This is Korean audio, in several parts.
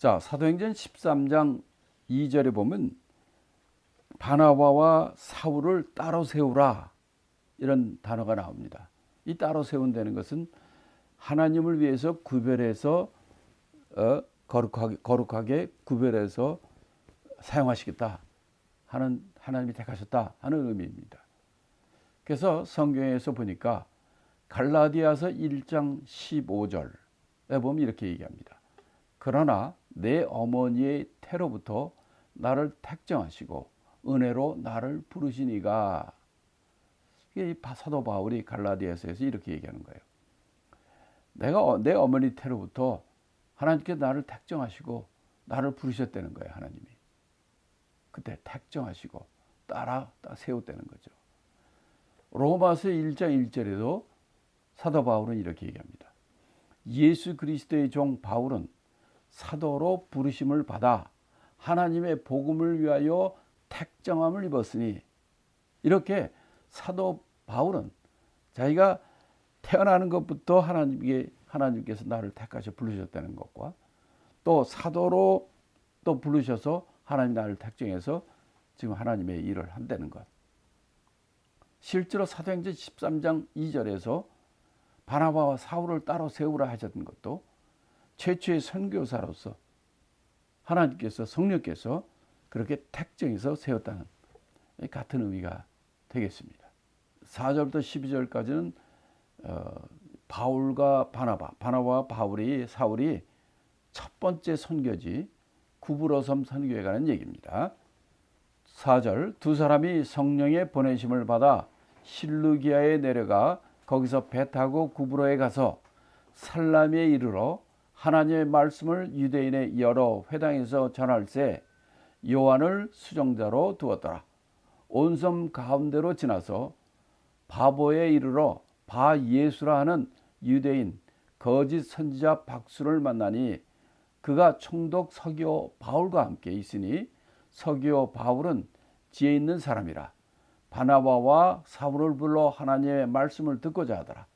자, 사도행전 13장 2절에 보면 바나바와 사울을 따로 세우라 이런 단어가 나옵니다. 이 따로 세운다는 것은 하나님을 위해서 구별해서 어, 거룩하게, 거룩하게 구별해서 사용하시겠다 하는 하나님이 택하셨다 하는 의미입니다. 그래서 성경에서 보니까 갈라디아서 1장 15절에 보면 이렇게 얘기합니다. 그러나 내 어머니의 태로부터 나를 택정하시고 은혜로 나를 부르시니가 이게 사도 바울이 갈라디아서에서 이렇게 얘기하는 거예요. 내가 어, 내 어머니 태로부터 하나님께 나를 택정하시고 나를 부르셨다는 거예요, 하나님이. 그때 택정하시고 따라 세웠다는 거죠. 로마서 1장 1절에도 사도 바울은 이렇게 얘기합니다. 예수 그리스도의 종 바울은 사도로 부르심을 받아 하나님의 복음을 위하여 택정함을 입었으니 이렇게 사도 바울은 자기가 태어나는 것부터 하나님께 하나님께서 나를 택하셔 부르셨다는 것과 또 사도로 또 부르셔서 하나님 나를 택정해서 지금 하나님의 일을 한다는 것. 실제로 사도행전 13장 2절에서 바나바와 사울을 따로 세우라 하셨던 것도 최초의 선교사로서 하나님께서 성령께서 그렇게 택정해서 세웠다는 같은 의미가 되겠습니다. 4절부터 12절까지는 어, 바울과 바나바, 바나바와 바울이 사울이 첫 번째 선교지 구브로섬 선교에 관한 얘기입니다. 4절 두 사람이 성령의 보내심을 받아 실루기아에 내려가 거기서 배 타고 구브로에 가서 살라미에 이르러 하나님의 말씀을 유대인의 여러 회당에서 전할세 요한을 수정자로 두었더라. 온섬 가운데로 지나서 바보에 이르러 바 예수라 하는 유대인 거짓 선지자 박수를 만나니 그가 총독 서기오 바울과 함께 있으니 서기오 바울은 지혜 있는 사람이라 바나바와 사울을 불러 하나님의 말씀을 듣고자 하더라.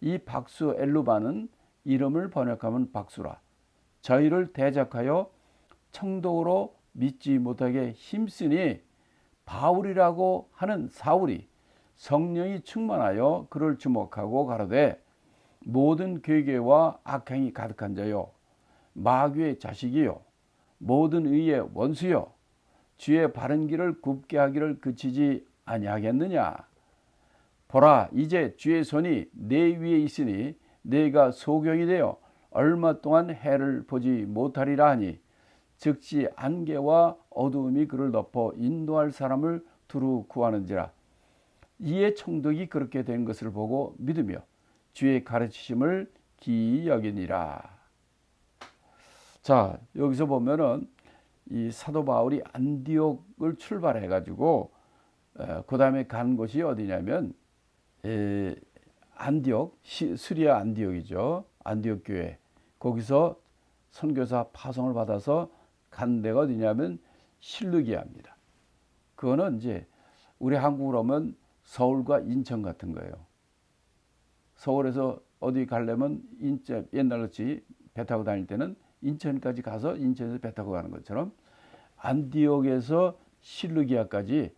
이 박수 엘루바는 이름을 번역하면 박수라. 저희를 대적하여 청독으로 믿지 못하게 힘쓰니 바울이라고 하는 사울이 성령이 충만하여 그를 주목하고 가로되 모든 괴계와 악행이 가득한 자요 마귀의 자식이요 모든 의의 원수요 주의 바른 길을 굽게 하기를 그치지 아니하겠느냐 보라 이제 주의 손이 내 위에 있으니 내가 소경이 되어 얼마 동안 해를 보지 못하리라 하니 즉시 안개와 어두움이 그를 덮어 인도할 사람을 두루 구하는지라 이에 총독이 그렇게 된 것을 보고 믿으며 주의 가르치심을 기이 여기니라. 자 여기서 보면은 이 사도 바울이 안디옥을 출발해 가지고 그 다음에 간 곳이 어디냐면 에, 안디옥 스리아 안디옥이죠 안디옥 교회 거기서 선교사 파송을 받아서 간 데가 어디냐면 실루기아입니다. 그거는 이제 우리 한국으로 하면 서울과 인천 같은 거예요. 서울에서 어디 가려면 인천 옛날같이 배 타고 다닐 때는 인천까지 가서 인천에서 배 타고 가는 것처럼 안디옥에서 실루기아까지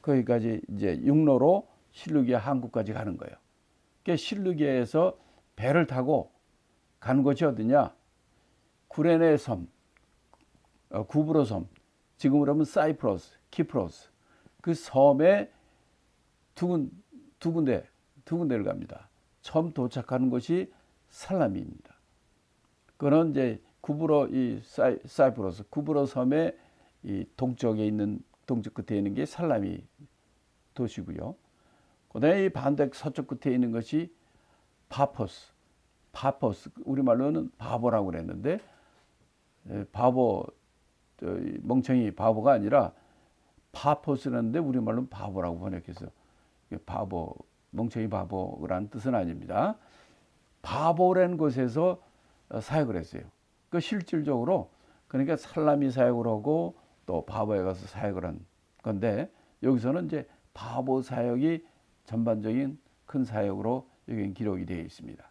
거기까지 이제 육로로 실루기아 항구까지 가는 거예요. 그러니까 실루기아에서 배를 타고 가는 곳이 어디냐? 구레네 섬, 어, 구브로 섬, 지금으로 하면 사이프러스, 키프로스 그 섬에 두, 군, 두 군데, 두 군데를 갑니다. 처음 도착하는 곳이 살라미입니다. 그는 이제 구브로 이 사이, 사이프러스, 구브로 섬의 이 동쪽에 있는 동쪽 끝에 있는 게 살라미 도시고요. 그다음에 이 반대 서쪽 끝에 있는 것이 파포스, 파포스 우리 말로는 바보라고 그랬는데 바보 멍청이 바보가 아니라 파포스라는데 우리 말로는 바보라고 번역해서 바보 멍청이 바보라는 뜻은 아닙니다. 바보라는 곳에서 사역을 했어요. 그 실질적으로 그러니까 살라미 사역을 하고 또 바보에 가서 사역을 한 건데 여기서는 이제 바보 사역이 전반적인 큰 사역으로 여기 기록이 되어 있습니다.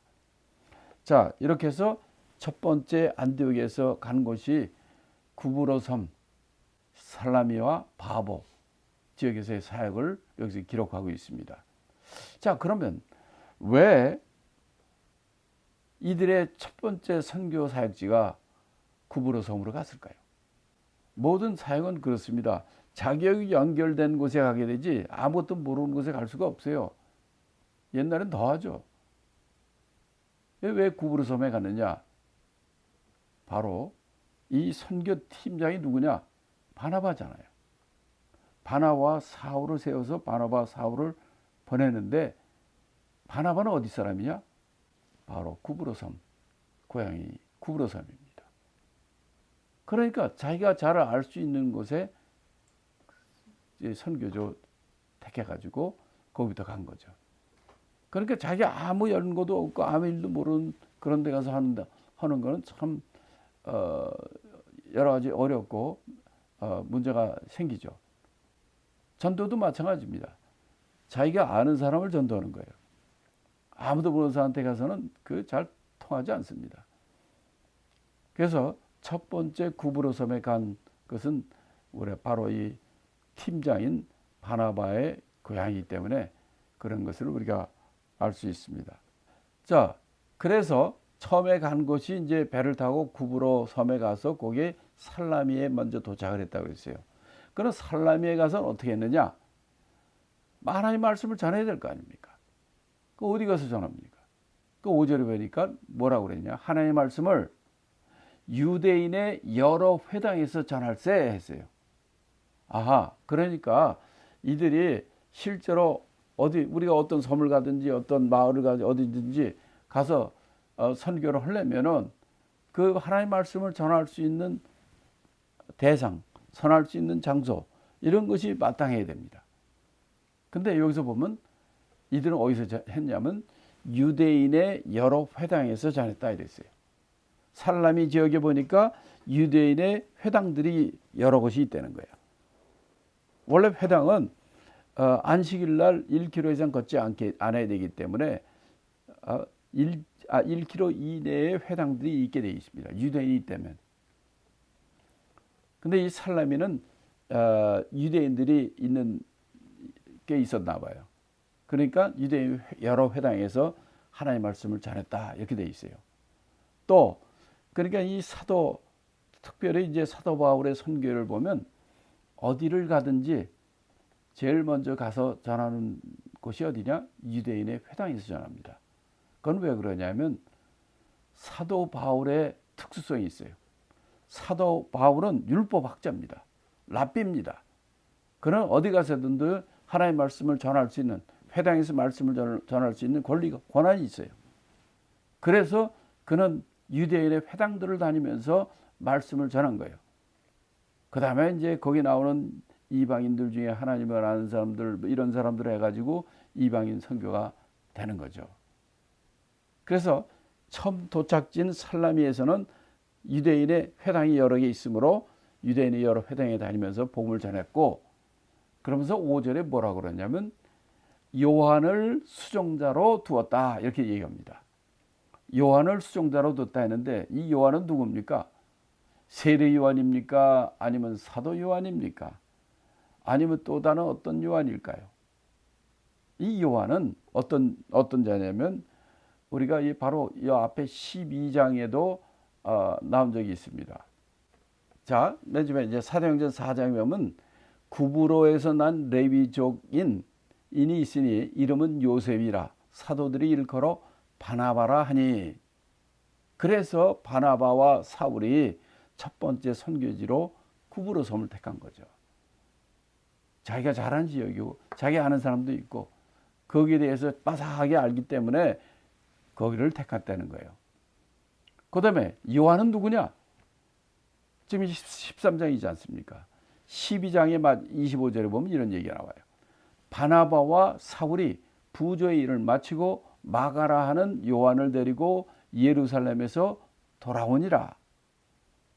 자, 이렇게 해서 첫 번째 안디옥에서 간 곳이 구브로 섬, 살라미와 바보 지역에서의 사역을 여기서 기록하고 있습니다. 자, 그러면 왜 이들의 첫 번째 선교 사역지가 구브로 섬으로 갔을까요? 모든 사역은 그렇습니다. 자격이 연결된 곳에 가게 되지 아무것도 모르는 곳에 갈 수가 없어요. 옛날엔 더 하죠. 왜 구브로 섬에 갔느냐? 바로 이 선교 팀장이 누구냐? 바나바잖아요. 바나바와 사울을 세워서 바나바 사울을 보내는데 바나바는 어디 사람이냐? 바로 구브로섬 고향이 구브로섬입니다. 그러니까 자기가 잘 알 수 있는 곳에 선교조 택해가지고 거기부터 간 거죠. 그러니까 자기 아무 연고도 없고 아무 일도 모르는 그런 데 가서 한다 하는 거는 참 어, 여러 가지 어렵고 어, 문제가 생기죠. 전도도 마찬가지입니다. 자기가 아는 사람을 전도하는 거예요. 아무도 모르는 사람한테 가서는 그 잘 통하지 않습니다. 그래서 첫 번째 구브로 섬에 간 것은 우리 바로 이 팀장인 바나바의 고향이기 때문에 그런 것을 우리가 알 수 있습니다. 자, 그래서 처음에 간 곳이 이제 배를 타고 구브로 섬에 가서 거기에 살라미에 먼저 도착을 했다고 했어요. 그럼 살라미에 가서 어떻게 했느냐? 하나님 말씀을 전해야 될 거 아닙니까? 그 어디 가서 전합니까? 그 5절에 보니까 뭐라고 그랬냐? 하나님의 말씀을 유대인의 여러 회당에서 전할세 했어요. 아하, 그러니까 이들이 실제로 어디 우리가 어떤 섬을 가든지 어떤 마을을 가든지 어디든지 가서 어, 선교를 하려면은 그 하나님 말씀을 전할 수 있는 대상, 전할 수 있는 장소 이런 것이 마땅해야 됩니다. 근데 여기서 보면 이들은 어디서 했냐면 유대인의 여러 회당에서 전했다 이랬어요. 살라미 지역에 보니까 유대인의 회당들이 여러 곳이 있다는 거예요. 원래 회당은 어, 안식일 날 1km 이상 걷지 않게 않아야 되기 때문에 어, 1, 아, 1km 이내에 회당들이 있게 되어 있습니다. 유대인이 때면. 근데 이 살라미는 어, 유대인들이 있는 게 있었나 봐요. 그러니까 유대인 여러 회당에서 하나님 말씀을 전했다 이렇게 돼 있어요. 또 그러니까 이 사도 특별히 이제 사도 바울의 선교를 보면 어디를 가든지 제일 먼저 가서 전하는 곳이 어디냐? 유대인의 회당에서 전합니다. 그건 왜 그러냐면 사도 바울의 특수성이 있어요. 사도 바울은 율법 학자입니다. 랍비입니다. 그는 어디 가서든 하나님의 말씀을 전할 수 있는 회당에서 말씀을 전할 수 있는 권리가 권한이 있어요. 그래서 그는 유대인의 회당들을 다니면서 말씀을 전한 거예요. 그 다음에 이제 거기 나오는 이방인들 중에 하나님을 아는 사람들 뭐 이런 사람들 해가지고 이방인 선교가 되는 거죠. 그래서 처음 도착진 살라미에서는 유대인의 회당이 여러 개 있으므로 유대인의 여러 회당에 다니면서 복음을 전했고 그러면서 5절에 뭐라 그러냐면 요한을 수종자로 두었다 이렇게 얘기합니다. 요한을 수종자로 뒀다 했는데 이 요한은 누굽니까? 세례 요한입니까? 아니면 사도 요한입니까? 아니면 또 다른 어떤 요한일까요? 이 요한은 어떤 어떤 자냐면 우리가 이 바로 이 앞에 12장에도 어, 나온 적이 있습니다. 자, 맨 처음에 이제 사도행전 4장에 보면 구브로에서 난 레위족인 인이 있으니 이름은 요셉이라 사도들이 일컬어 바나바라 하니 그래서 바나바와 사울이 첫 번째 선교지로 구브로 섬을 택한 거죠. 자기가 잘한 지역이고 자기 아는 사람도 있고 거기에 대해서 빠삭하게 알기 때문에 거기를 택했다는 거예요. 그 다음에 요한은 누구냐? 지금 13장이지 않습니까? 12장의 25절에 보면 이런 얘기가 나와요. 바나바와 사울이 부조의 일을 마치고 마가라 하는 요한을 데리고 예루살렘에서 돌아오니라.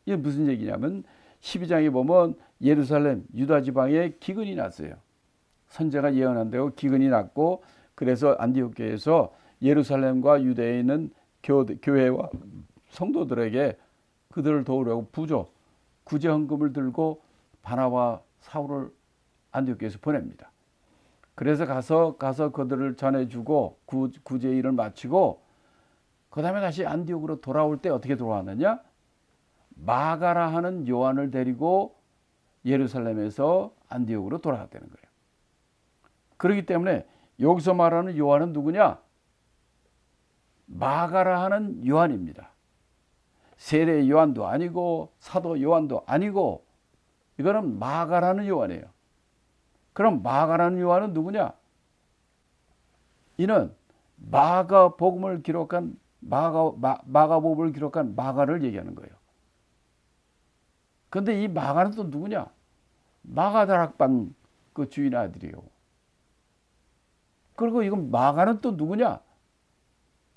이게 무슨 얘기냐면 12장에 보면 예루살렘 유다 지방에 기근이 났어요. 선제가 예언한 대로 기근이 났고 그래서 안디옥 교에서 예루살렘과 유대에 있는 교, 교회와 성도들에게 그들을 도우려고 부조 구제 헌금을 들고 바나바 사울을 안디옥에서 보냅니다. 그래서 가서 가서 그들을 전해주고 구, 구제 일을 마치고 그 다음에 다시 안디옥으로 돌아올 때 어떻게 돌아왔느냐? 마가라 하는 요한을 데리고 예루살렘에서 안디옥으로 돌아갔다는 거예요. 그렇기 때문에 여기서 말하는 요한은 누구냐? 마가라 하는 요한입니다. 세례 요한도 아니고 사도 요한도 아니고 이거는 마가라는 요한이에요. 그럼 마가라는 요한은 누구냐? 이는 마가 복음을 기록한 마가 마, 마가 복음을 기록한 마가를 얘기하는 거예요. 근데 이 마가는 또 누구냐? 마가다락방 그 주인 아들이에요. 그리고 이건 마가는 또 누구냐?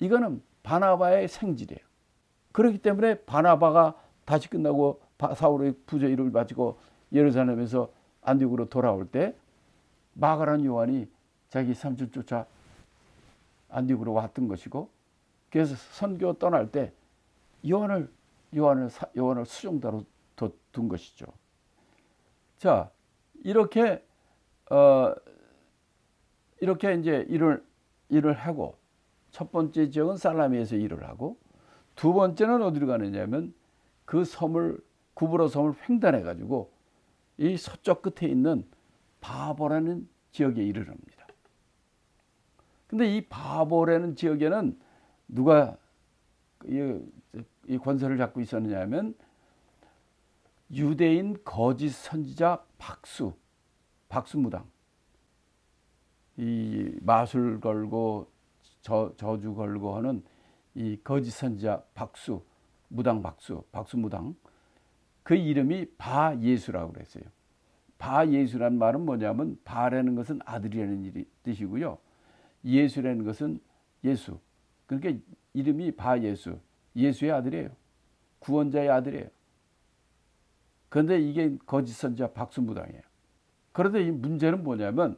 이거는 바나바의 생질이에요. 그렇기 때문에 바나바가 다시 끝나고 사울의 부조 일을 마치고 예루살렘에서 안디옥으로 돌아올 때 마가란 요한이 자기 삼촌 쫓아 안디옥으로 왔던 것이고 그래서 선교 떠날 때 요한을 요한을 요한을 수종자로 둔 것이죠. 자 이렇게 어 이렇게 이제 일을 일을 하고 첫 번째 지역은 살라미에서 일을 하고 두 번째는 어디로 가느냐면 그 섬을 구브로 섬을 횡단해 가지고 이 서쪽 끝에 있는 바보라는 지역에 이르릅니다. 근데 이 바보라는 지역에는 누가 이, 이 권세를 잡고 있었느냐면 유대인 거짓 선지자 박수, 박수무당. 이 마술 걸고 저, 저주 걸고 하는 이 거짓 선지자 박수, 무당 박수, 박수무당. 그 이름이 바 예수라고 그랬어요. 바 예수란 말은 뭐냐면 바라는 것은 아들이라는 뜻이고요. 예수라는 것은 예수. 그러니까 이름이 바 예수. 예수의 아들이에요. 구원자의 아들이에요. 그런데 이게 거짓 선지자 박수무당이에요. 그런데 이 문제는 뭐냐면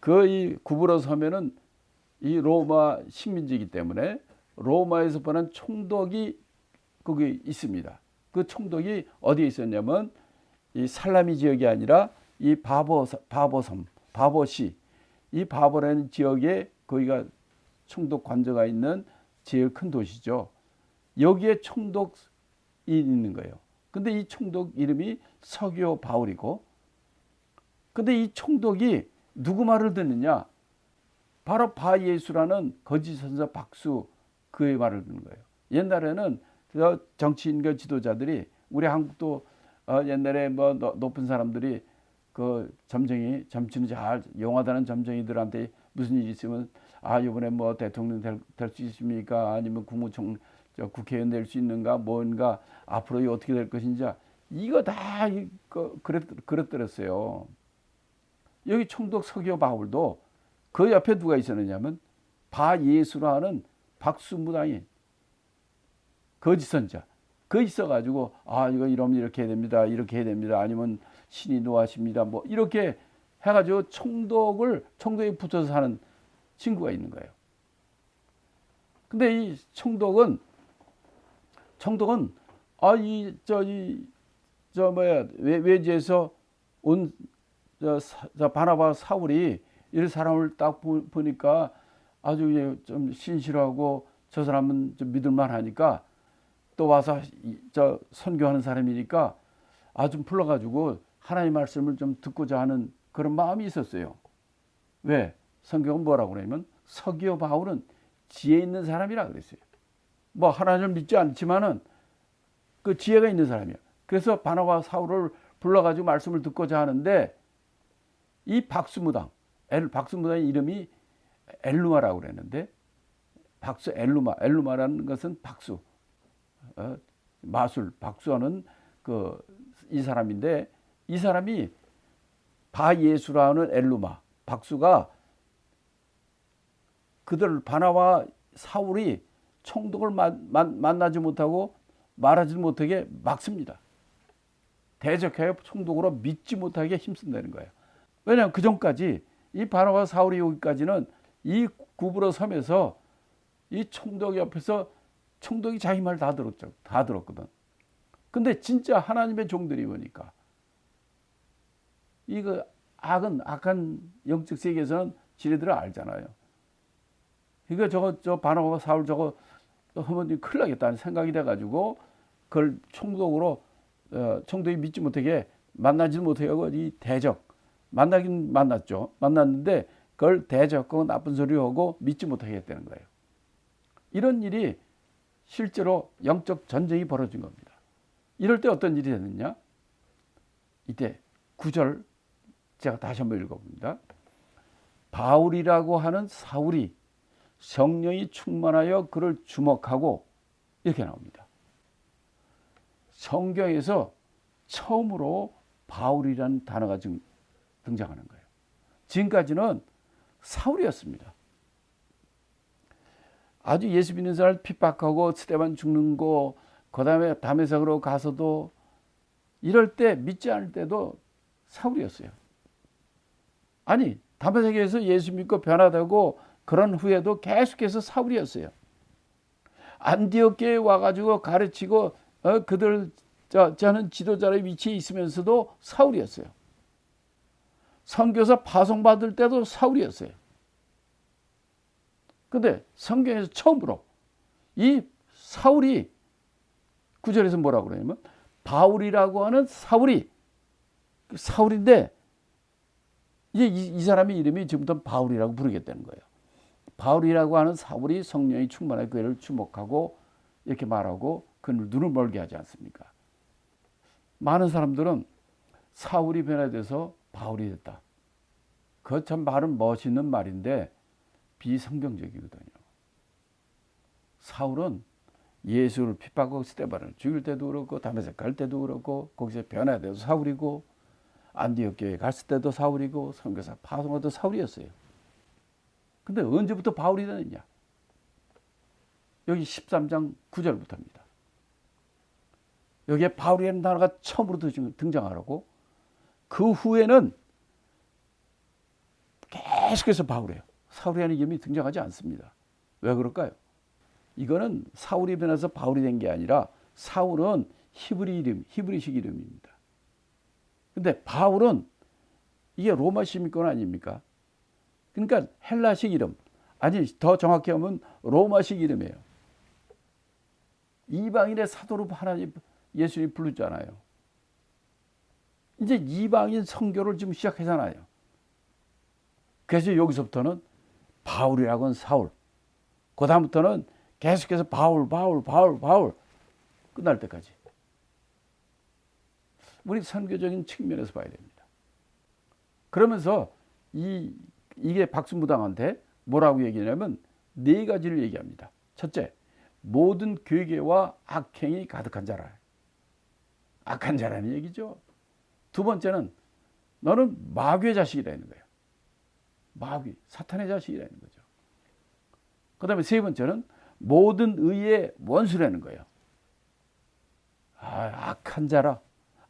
그 이 구부러 서면은 이 로마 식민지이기 때문에 로마에서 보낸 총독이 거기 있습니다. 그 총독이 어디에 있었냐면 이 살라미 지역이 아니라 이 바보 바보섬 바보시 이 바보라는 지역에 거기가 총독 관저가 있는 제일 큰 도시죠. 여기에 총독이 있는 거예요. 근데 이 총독 이름이 서교 바울이고 근데 이 총독이 누구 말을 듣느냐? 바로 바 예수라는 거짓 선사 박수 그의 말을 듣는 거예요. 옛날에는 정치인과 지도자들이 우리 한국도 어 옛날에 뭐 높은 사람들이 그 점쟁이 점치는 잘 용하다는 점쟁이들한테 무슨 일이 있으면 아 이번에 뭐 대통령 될 수 있습니까 아니면 국무총 국회의원 될 수 있는가 뭔가 앞으로 어떻게 될 것인지 이거 다 그랬 그랬더랬어요. 여기 총독 서교 바울도 그 옆에 누가 있었느냐면 바 예수라는 박수무당이 거짓 선자 그 있어가지고 아 이거 이러면 이렇게 해야 됩니다 이렇게 해야 됩니다 아니면 신이 노하십니다 뭐 이렇게 해가지고 총독을 총독에 붙어서 사는 친구가 있는 거예요. 근데 이 총독은 총독은 아 이 저 이 저 뭐야 외, 외지에서 온 저, 저 바나바 사울이 이 사람을 딱 보니까 아주 좀 신실하고 저 사람은 좀 믿을만 하니까 또 와서 저 선교하는 사람이니까 아주 불러가지고 하나님 말씀을 좀 듣고자 하는 그런 마음이 있었어요. 왜? 성경은 뭐라고 그러냐면 서기오 바울은 지혜 있는 사람이라 그랬어요. 뭐 하나님을 믿지 않지만은 그 지혜가 있는 사람이야. 그래서 바나바 사울을 불러가지고 말씀을 듣고자 하는데 이 박수무당, 엘, 박수무당의 이름이 엘루마라고 그랬는데 박수 엘루마, 엘루마라는 것은 박수, 어, 마술, 박수하는 그 이 사람인데 이 사람이 바 예수라는 엘루마, 박수가 그들 바나와 사울이 총독을 만나지 못하고 말하지 못하게 막습니다. 대적하여 총독으로 믿지 못하게 힘쓴다는 거예요. 왜냐하면 그 전까지 이 바나바 사울이 여기까지는 이 구부러 섬에서 이 총독 옆에서 총독이 자기 말 다 들었죠. 다 들었거든. 근데 진짜 하나님의 종들이 보니까 이거 악은 악한 영적 세계에서는 지네들은 알잖아요. 그러니까 저거 저 바나바가 사울 저거 하면 큰일 나겠다는 생각이 돼가지고 그걸 총독으로 어, 총독이 믿지 못하게 만나지 못하게 하고 이 대적 만나긴 만났죠. 만났는데 그걸 대적하고 나쁜 소리 하고 믿지 못하게 했다는 거예요. 이런 일이 실제로 영적 전쟁이 벌어진 겁니다. 이럴 때 어떤 일이 됐느냐? 이때 구절 제가 다시 한번 읽어봅니다. 바울이라고 하는 사울이 성령이 충만하여 그를 주목하고 이렇게 나옵니다. 성경에서 처음으로 바울이라는 단어가 지금 등장하는 거예요. 지금까지는 사울이었습니다. 아주 예수 믿는 사람을 핍박하고 스테반 죽는 거, 그 다음에 담에색으로 가서도 이럴 때 믿지 않을 때도 사울이었어요. 아니, 담에색에서 예수 믿고 변화되고 그런 후에도 계속해서 사울이었어요. 안디옥교에 와가지고 가르치고 어, 그들 저, 저는 지도자의 위치에 있으면서도 사울이었어요. 선교사 파송받을 때도 사울이었어요. 근데 성경에서 처음으로 이 사울이 구절에서 뭐라고 그러냐면 바울이라고 하는 사울이 그 사울인데 이, 이 사람의 이름이 지금부터 바울이라고 부르겠다는 거예요. 바울이라고 하는 사울이 성령이 충만한 그를 주목하고 이렇게 말하고 그 눈을 멀게 하지 않습니까? 많은 사람들은 사울이 변화돼서 바울이 됐다. 그 참 말은 멋있는 말인데 비성경적이거든요. 사울은 예수를 핍박하고 스테반을 죽일 때도 그렇고 담에색 갈 때도 그렇고 거기서 변화돼서 사울이고 안디옥 교회 갔을 때도 사울이고 선교사 파송도 사울이었어요. 근데 언제부터 바울이 되느냐? 여기 13장 9절부터입니다. 여기에 바울이라는 단어가 처음으로 등장하라고 그 후에는 계속해서 바울이에요. 사울이라는 이름이 등장하지 않습니다. 왜 그럴까요? 이거는 사울이 변해서 바울이 된 게 아니라 사울은 히브리 이름, 히브리식 이름입니다. 근데 바울은 이게 로마식 이건 아닙니까? 그러니까 헬라식 이름, 아니 더 정확히 하면 로마식 이름이에요. 이방인의 사도로 하나님 예수님 부르잖아요. 이제 이방인 성교를 지금 시작하잖아요. 그래서 여기서부터는 바울이라고 하는 사울. 그 다음부터는 계속해서 바울, 바울, 바울, 바울. 끝날 때까지. 우리 선교적인 측면에서 봐야 됩니다. 그러면서 이, 이게 박수무당한테 뭐라고 얘기냐면 네 가지를 얘기합니다. 첫째, 모든 괴계와 악행이 가득한 자라. 악한 자라는 얘기죠. 두 번째는 너는 마귀의 자식이라는 거예요. 마귀, 사탄의 자식이라는 거죠. 그 다음에 세 번째는 모든 의의 원수라는 거예요. 아, 악한 자라.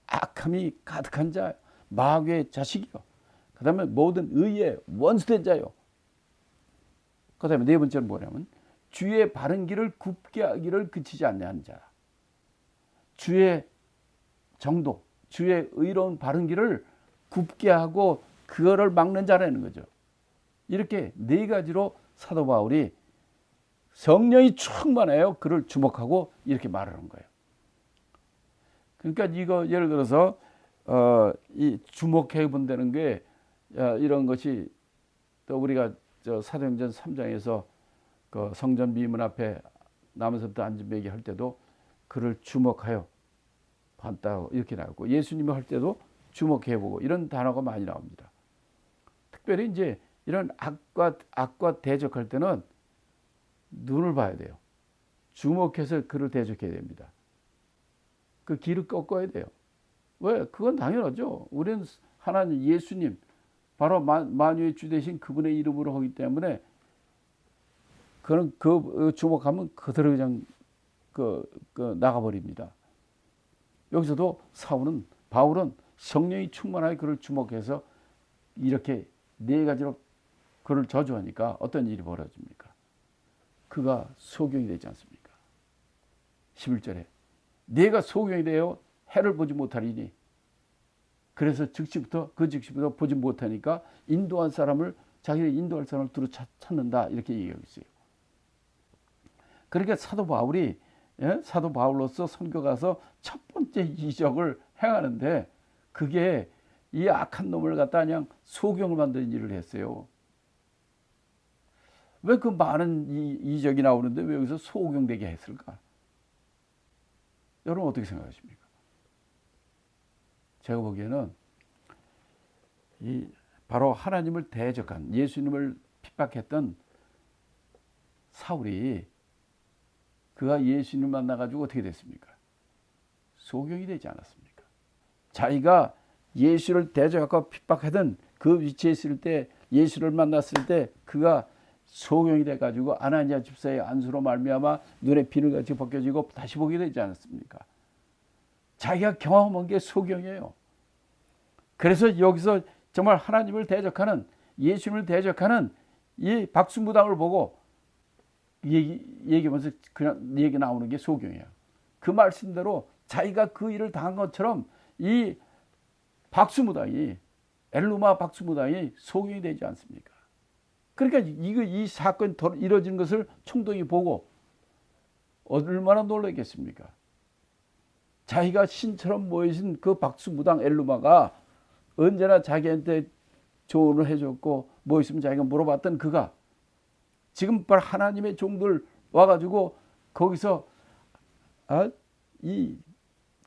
악함이 가득한 자, 마귀의 자식이요. 그 다음에 모든 의의 원수된 자요. 그 다음에 네 번째는 뭐냐면 주의 바른 길을 굽게 하기를 그치지 않는 자. 주의 정도, 주의 의로운 바른 길을 굽게 하고 그거를 막는 자라는 거죠. 이렇게 네 가지로 사도 바울이 성령이 충만해요. 그를 주목하고 이렇게 말하는 거예요. 그러니까 이거 예를 들어서 어, 이 주목해 본다는 게 야, 이런 것이 또 우리가 저 사도행전 3장에서 그 성전 미문 앞에 앉은 베기 할 때도 그를 주목하여 봤다 이렇게 나오고 예수님을 할 때도 주목해 보고 이런 단어가 많이 나옵니다. 특별히 이제 이런 악과 악과 대적할 때는 눈을 봐야 돼요. 주목해서 그를 대적해야 됩니다. 그 길을 꺾어야 돼요. 왜? 그건 당연하죠. 우리는 하나님 예수님 바로 만유의 주 대신 그분의 이름으로 하기 때문에 그런 그 주목하면 그대로 그냥 그, 그 나가버립니다. 여기서도 사울은 바울은 성령이 충만하게 그를 주목해서 이렇게 네 가지로 그를 저주하니까 어떤 일이 벌어집니까? 그가 소경이 되지 않습니까? 11절에 내가 소경이 되어 해를 보지 못하리니 그래서 즉시부터 그 즉시부터 보지 못하니까 인도한 사람을 자기를 인도할 사람을 두루 찾- 찾는다 이렇게 얘기하고 있어요. 그러니까 사도 바울이 예? 사도 바울로서 선교 가서 첫 번째 이적을 행하는데 그게 이 악한 놈을 갖다 그냥 소경을 만드는 일을 했어요. 왜 그 많은 이, 이적이 나오는데 왜 여기서 소경되게 했을까? 여러분 어떻게 생각하십니까? 제가 보기에는 이 바로 하나님을 대적한 예수님을 핍박했던 사울이 그가 예수님 만나가지고 어떻게 됐습니까? 소경이 되지 않았습니까? 자기가 예수를 대적하고 핍박하던 그 위치에 있을 때 예수를 만났을 때 그가 소경이 돼가지고 아나니아 집사의 안수로 말미암아 눈에 비늘 같이 벗겨지고 다시 보게 되지 않았습니까? 자기가 경험한 게 소경이에요. 그래서 여기서 정말 하나님을 대적하는 예수님을 대적하는 이 박수무당을 보고 얘기, 얘기하면서 그냥 얘기 나오는 게 소경이에요. 그 말씀대로 자기가 그 일을 당한 것처럼 이 박수무당이 엘루마 박수무당이 소경이 되지 않습니까? 그러니까 이거 이 사건이 더 이루어지는 것을 총독이 보고 얼마나 놀랐겠습니까? 자기가 신처럼 모이신 그 박수무당 엘루마가 언제나 자기한테 조언을 해줬고 뭐 있으면 자기가 물어봤던 그가 지금 바로 하나님의 종들 와가지고 거기서 아 이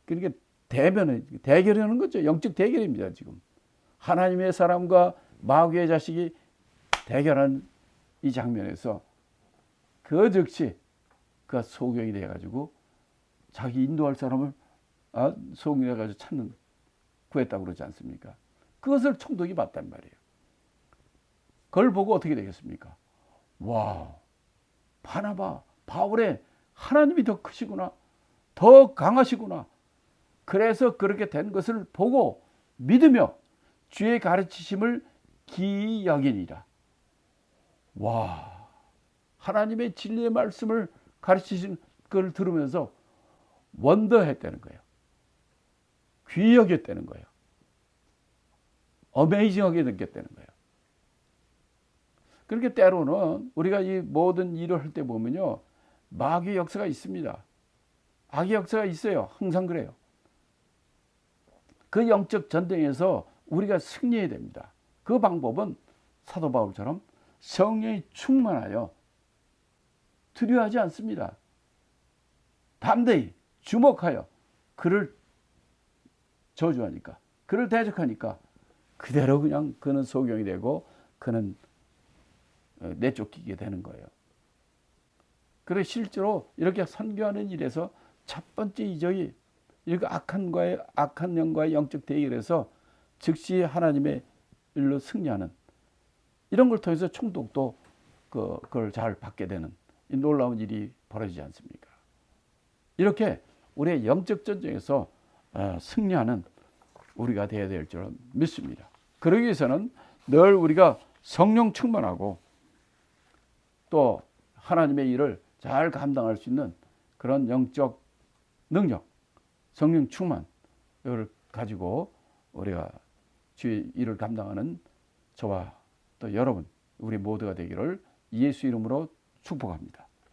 그러니까 대면을 대결하는 거죠. 영적 대결입니다 지금. 하나님의 사람과 마귀의 자식이 대결하는 이 장면에서 그 즉시 그가 소경이 돼가지고 자기 인도할 사람을 아, 소경이 돼가지고 찾는 구했다고 그러지 않습니까? 그것을 총독이 봤단 말이에요. 그걸 보고 어떻게 되겠습니까? 와, 바나바, 바울의 하나님이 더 크시구나. 더 강하시구나. 그래서 그렇게 된 것을 보고 믿으며 주의 가르치심을 기이 여기니라. 와, 하나님의 진리의 말씀을 가르치신 걸 들으면서 원더했다는 거예요. 귀히 여겼다는 거예요. 어메이징하게 느꼈다는 거예요. 그렇게 때로는 우리가 이 모든 일을 할 때 보면요. 마귀의 역사가 있습니다. 악의 역사가 있어요. 항상 그래요. 그 영적 전쟁에서 우리가 승리해야 됩니다. 그 방법은 사도 바울처럼 성령이 충만하여 두려워하지 않습니다. 담대히 주목하여 그를 저주하니까 그를 대적하니까 그대로 그냥 그는 소경이 되고 그는 어, 내쫓기게 되는 거예요. 그래 실제로 이렇게 선교하는 일에서 첫 번째 이적이 이렇게 악한과의 악한 영과의 영적 대결에서 즉시 하나님의 일로 승리하는 이런 걸 통해서 총독도 그, 그걸 잘 받게 되는 이 놀라운 일이 벌어지지 않습니까? 이렇게 우리의 영적 전쟁에서 어, 승리하는 우리가 되어야 될 줄 믿습니다. 그러기 위해서는 늘 우리가 성령 충만하고 또 하나님의 일을 잘 감당할 수 있는 그런 영적 능력, 성령 충만을 가지고 우리가 주의 일을 감당하는 저와 또 여러분, 우리 모두가 되기를 예수 이름으로 축복합니다.